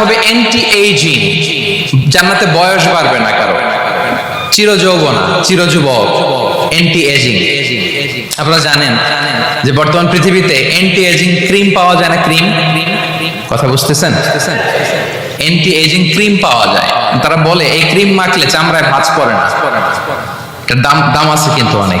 হবে anti ageing জান্নাতে বয়স বাড়বে না কারও। চির যৌবনা চির যুবক এন্টি এজিং আপনারা জানেন যে বর্তমান পৃথিবীতে এন্টি এজিং ক্রিম পাওয়া যায় না ক্রিম কথা বুঝতেছেন? এন্টি এজিং ক্রিম পাওয়া যায়। তারা বলে, এই ক্রিম মাখলে চামড়ায় ভাঁজ পড়ে না। দাম দাম আছে কিন্তু অনেক।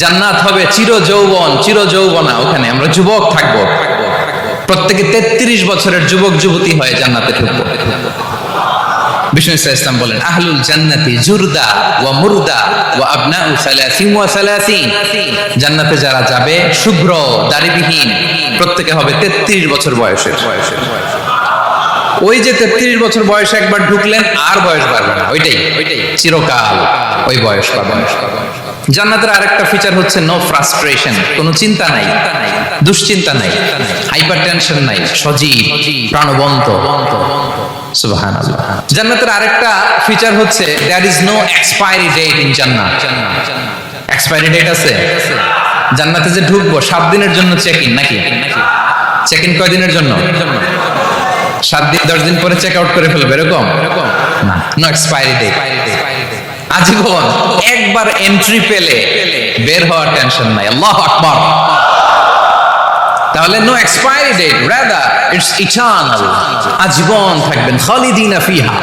জান্নাত হবে চির যৌবন চির যৌবনা ওখানে আমরা যুবক থাকব। প্রত্যেকে তেত্রিশ বছরের যুবক, যুবতী হয়ে জান্নাতে ঢুকবো। বিষ্ণু ইসা ইসলাম বলেন, আহলুল জান্নাতি জুরদা ওয়া মুরদা ওয়া আবনাউ সালাসিন ওয়া সালাসিন। জান্নাতে যারা যাবে, শুভ্র দাড়িবিহীন প্রত্যেকে হবে 33 বছর বয়সের। ওই যে 33 বছর বয়সে একবার ঢুকলেন, আর বয়স বাড়বে না ওইটাই ওইটাই। চিরকাল ওই বয়স পাবেন। জান্নাতের আরেকটা ফিচার হচ্ছে নো ফ্রাস্ট্রেশন কোনো চিন্তা নাই, দুশ্চিন্তা নাই হাইপার টেনশন নাই, সজীব, প্রাণবন্ত। জান্নাতের আরেকটা ফিচার হচ্ছে is no expiry date in জান্নাত। এক্সপায়ারি ডেট আছে? জান্নাতে যে ঢুকবো, সাত দিনের জন্য চেক ইন নাকি? চেক ইন কয় দিনের জন্য? সাত দিন, দশ দিন পরে চেক আউট করে ফেলবে, এরকম? না নো এক্সপায়ারি ডেট আজীবন একবার এন্ট্রি পেলে বের হওয়ার টেনশন নাই। আল্লাহ আকবার। তাহলে no expiry date rather it's eternal আজীবন থাকবেন, খালিদিনা ফিহা,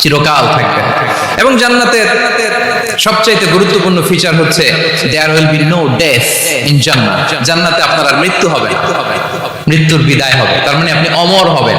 চিরকাল থাকবেন। এবং জান্নাতের সবচাইতে গুরুত্বপূর্ণ ফিচার হচ্ছে there will be no death in জান্নাত। জান্নাতে আপনার আর মৃত্যু হবে মৃত্যুর বিদায় হবে, তার মানে আপনি অমর হবেন।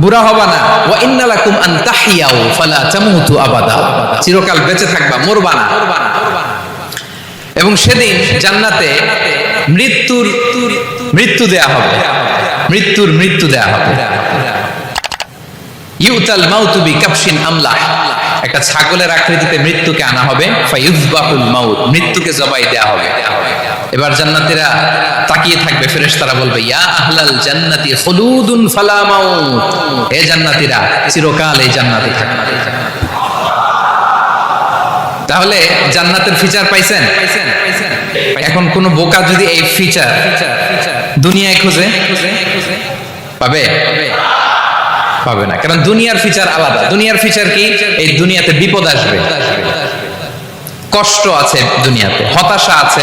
বুড়া হবা না। ওয়া ইন্নালাকুম আন তাহিয়াউ, ফালা তামুতু আবাদা। চিরকাল বেঁচে থাকবা, মরবা না। এবং সেদিন জান্নাতে মৃত্যুর মৃত্যু দেয়া হবে। মৃত্যুর মৃত্যু দেয়া হবে। ইউতাল মাউতু বি কাপশিন আমলা। একটা ছাগলের আকৃতিতে মৃত্যুকে আনা হবে। ফায়ুযবাহুল মাউত, মৃত্যুকে জবাই দেয়া হবে। এবার জান্নাতীরা তাকিয়ে থাকবে, ফেরেশতারা বলবে, ইয়া আহলাল জান্নাতি খুলুদুন ফালা মাউত। হে জান্নাতীরা, চিরকাল এই জান্নাতে থাকবে তাহলে জান্নাতের ফিচার পাইছেন? এখন কোন বোকা যদি এই ফিচার দুনিয়ায় খুঁজে, পাবে? পাবে না। কারণ দুনিয়ার ফিচার আলাদা। দুনিয়ার ফিচার কি? এই দুনিয়াতে বিপদ আসবে। কষ্ট আছে দুনিয়াতে, হতাশা আছে।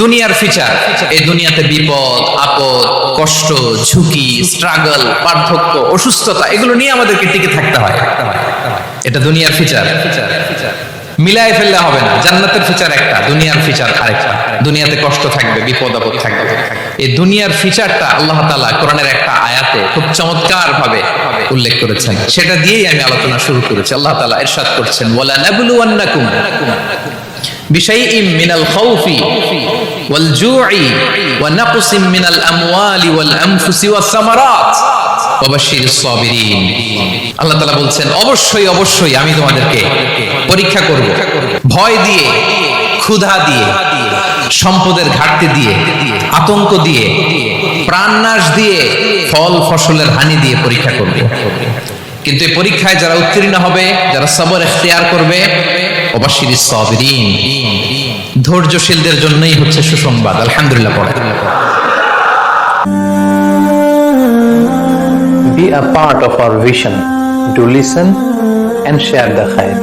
দুনিয়ার ফিচার এই দুনিয়াতে বিপদ, আপদ, কষ্ট, ঝুঁকি স্ট্রাগল পার্থক্য, অসুস্থতা, এগুলো নিয়ে আমাদেরকে টিকে থাকতে হয়। এটা দুনিয়ার ফিচার মিলায় ফেললে হবে না। জান্নাতের ফিচার একটা, দুনিয়ার ফিচার আরেকটা। দুনিয়াতে কষ্ট থাকবে, বিপদ, আপদ থাকবে। এই দুনিয়ার ফিচারটা আল্লাহ তালা কোরআনের একটা আয়াতে খুব চমৎকার ভাবে উল্লেখ করেছেন। সেটা দিয়েই আমি আলোচনা শুরু করেছি। আল্লাহ তালা এরশাদ করছেন ওয়ালা নাবুলু বিষয় বিশাইইম মিনাল খাউফি والجوع ونقص من الأموال والأنفس والثمرات وبشر الصابرين আল্লাহ তাআলা বলছেন অবশ্যই অবশ্যই আমি তোমাদেরকে পরীক্ষা করব ভয় দিয়ে ক্ষুধা দিয়ে সম্পদের ঘাটতি দিয়ে আতঙ্ক দিয়ে প্রাণনাশ দিয়ে ফল ফসলের হানি দিয়ে পরীক্ষা করব কিন্তু এই পরীক্ষায় যারা উত্তীর্ণ হবে যারা সবর এখতিয়ার করবে অবশ্যই সাবিরিন ধৈর্যশীলদের জন্যই হচ্ছে সুসংবাদ আলহামদুলিল্লাহ পড়ে Be a part of our vision to listen and share the khair.